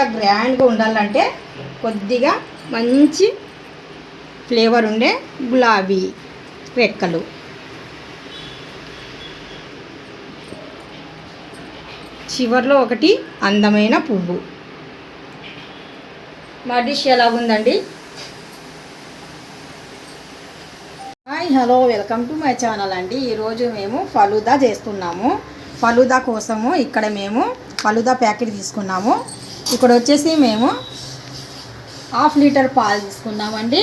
గ్రాండ్గా ఉండాలంటే కొద్దిగా మంచి ఫ్లేవర్ ఉండే గులాబీ రెక్కలు. చివర్లో ఒకటి అందమైన పువ్వు. మా dish ఎలాగుందండి hi hello welcome to my channel అండి. ఈరోజు మేము ఫలుదా చేస్తున్నాము. ఫలుదా కోసము ఇక్కడ మేము ఫలుదా ప్యాకెట్ తీసుకున్నాము. ఇక్కడ వచ్చేసి మేము హాఫ్ లీటర్ పాలు తీసుకున్నామండి.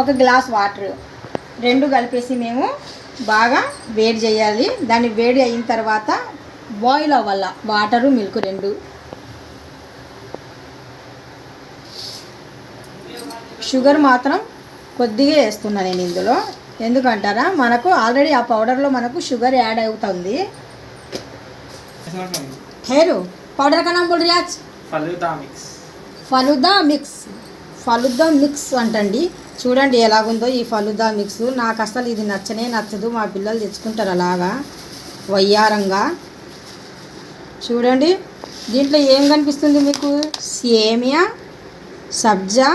ఒక గ్లాస్ వాటర్. రెండు కలిపేసి మేము బాగా వేడి చేయాలి. దాన్ని వేడి అయిన తర్వాత బాయిల్ అవ్వాల. వాటరు మిల్క్ రెండు. షుగర్ మాత్రం కొద్దిగా వేస్తున్నా నేను ఇందులో. ఎందుకంటారా? మనకు ఆల్రెడీ ఆ పౌడర్లో మనకు షుగర్ యాడ్ అవుతుంది. హేరు పౌడర్ కన్నా బోల్ Riyaz? Falooda mix. Falooda mix. Falooda mix అంటండి. చూడండి ఎలాగుందో ఈ ఫలుదా మిక్స్. నాకు అసలు ఇది నచ్చనే నచ్చదు. మా పిల్లలు తెచ్చుకుంటారు అలాగా. వయ్యారంగా. చూడండి. దీంట్లో ఏం కనిపిస్తుంది మీకు? సేమియా సబ్జా.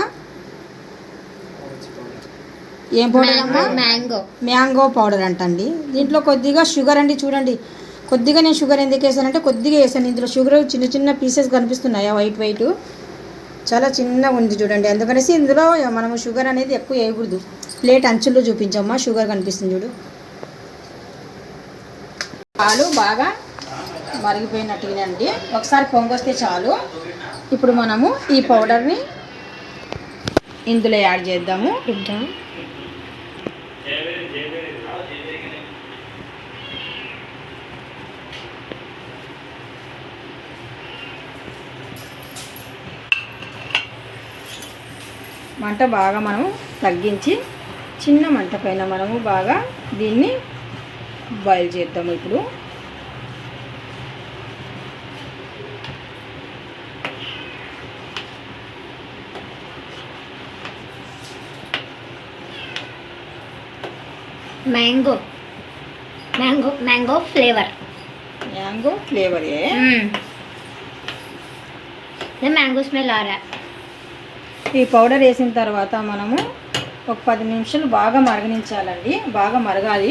ఏం పౌడర్ అమ్మా? మ్యాంగో. మ్యాంగో పౌడర్ అంటండి. దీంట్లో కొద్దిగా షుగర్ అండి చూడండి. కొద్దిగా నేను షుగర్ ఎందుకు వేసానంటే కొద్దిగా వేసాను. ఇందులో షుగర్ చిన్న చిన్న పీసెస్ కనిపిస్తున్నాయా. వైట్ వైట్ చాలా చిన్నగా ఉంది చూడండి. అందుకనేసి ఇందులో మనము షుగర్ అనేది ఎక్కువ వేయకూడదు. ప్లేట్ అంచుల్లో చూపించమ్మా షుగర్ కనిపిస్తుంది చూడు. పాలు బాగా మరిగిపోయినట్టుగానే అండి. ఒకసారి పొంగొస్తే చాలు. ఇప్పుడు మనము ఈ పౌడర్ని ఇందులో యాడ్ చేద్దాము. మంట బాగా మనము తగ్గించి చిన్న మంట పైన మనము బాగా దీన్ని బాయిల్ చేద్దాము ఇప్పుడు. Mango mango mango flavour mango flavour ఏ? మ్యాంగో స్మెల్ ఆ రहा ఈ పౌడర్ వేసిన తర్వాత మనము ఒక పది నిమిషాలు బాగా మరగనించాలండి. బాగా మరగాలి.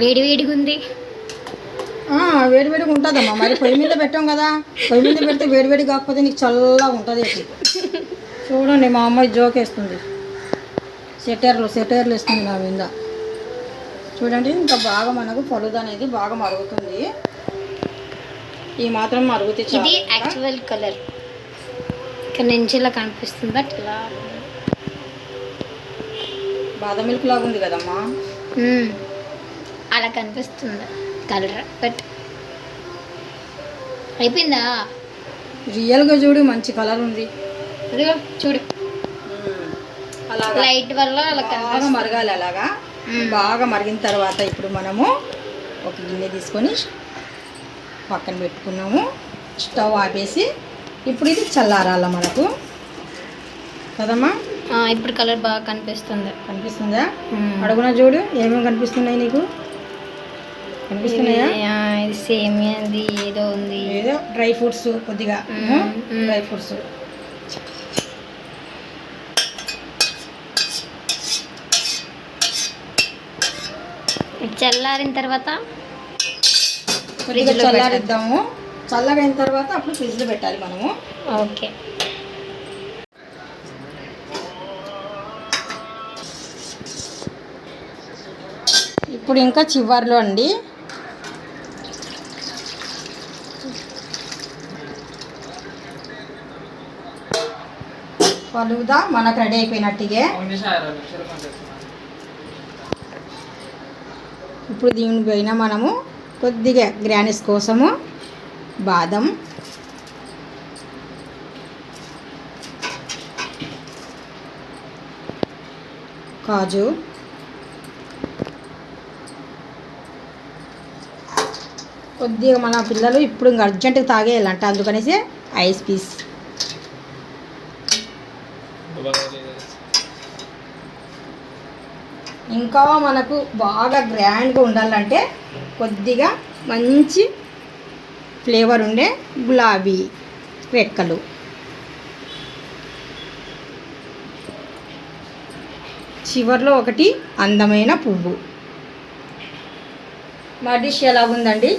వేడి వేడిగా ఉంది. వేడివేడిగా ఉంటుందమ్మా. మరి పొయ్యి మీద పెట్టాం కదా. పొయ్యి మీద పెడితే వేడివేడి కాకపోతే నీకు చల్లగా ఉంటుంది. చూడండి మా అమ్మాయి జోక్ వేస్తుంది సెటర్లు సెటర్లు వేస్తుంది నా మీద. చూడండి ఇంకా బాగా మనకు పలుదు అనేది బాగా మరుగుతుంది. ఈ మాత్రం మరుగుతే చాలు ఇది ఇంకా. యాక్చువల్ కలర్ ఇక్కడ నుంచి ఇలా కనిపిస్తుంది బట్ ఇలా బాదం మిల్క్ లాగా ఉంది కదమ్మా. మ్మ్. అలా కనిపిస్తుంది కలర్ బట్ అయిపోయిందా? రియల్గా చూడు మంచి కలర్ ఉంది. చూడు. లైట్ వల్ల అలా మరగాలి అలాగా. బాగా మరిగిన తర్వాత ఇప్పుడు మనము ఒక గిన్నె తీసుకొని పక్కన పెట్టుకున్నాము. స్టవ్ ఆపేసి ఇప్పుడు ఇది చల్లారాల మనకు. కదమ్మా? ఇప్పుడు కలర్ బాగా కనిపిస్తుంది. కనిపిస్తుందా. అడుగున చూడు ఏమేమి కనిపిస్తున్నాయి నీకు? కనిపిస్తున్నాయా? సేమియాది ఏదో ఉంది. ఏదో డ్రై ఫ్రూట్స్ కొద్దిగా. Dry fruits. చల్లారిన తర్వాత కొద్దిగా చల్లారిద్దాము చల్లగా అయిన తర్వాత అప్పుడు ఫ్రిడ్జ్లో పెట్టాలి మనము. ఓకే. ఇప్పుడు ఇంకా చివర్లో అండి. ఫలుదా మనకు రెడీ అయిపోయినట్టుగా. ఇప్పుడు దీనిపైన మనము కొద్దిగా గ్రానిస్ కోసము బాదం. కాజు. కొద్దిగా మన పిల్లలు ఇప్పుడు ఇంకా అర్జెంటుగా తాగేయాలంట అందుకనేసి ఐస్ పీస్. ఇంకా మనకు బాగా గ్రాండ్గా ఉండాలంటే కొద్దిగా మంచి ఫ్లేవర్ ఉండే గులాబీ రెక్కలు. చివర్లో ఒకటి అందమైన పువ్వు. మా డిష్ ఎలా ఉందండి?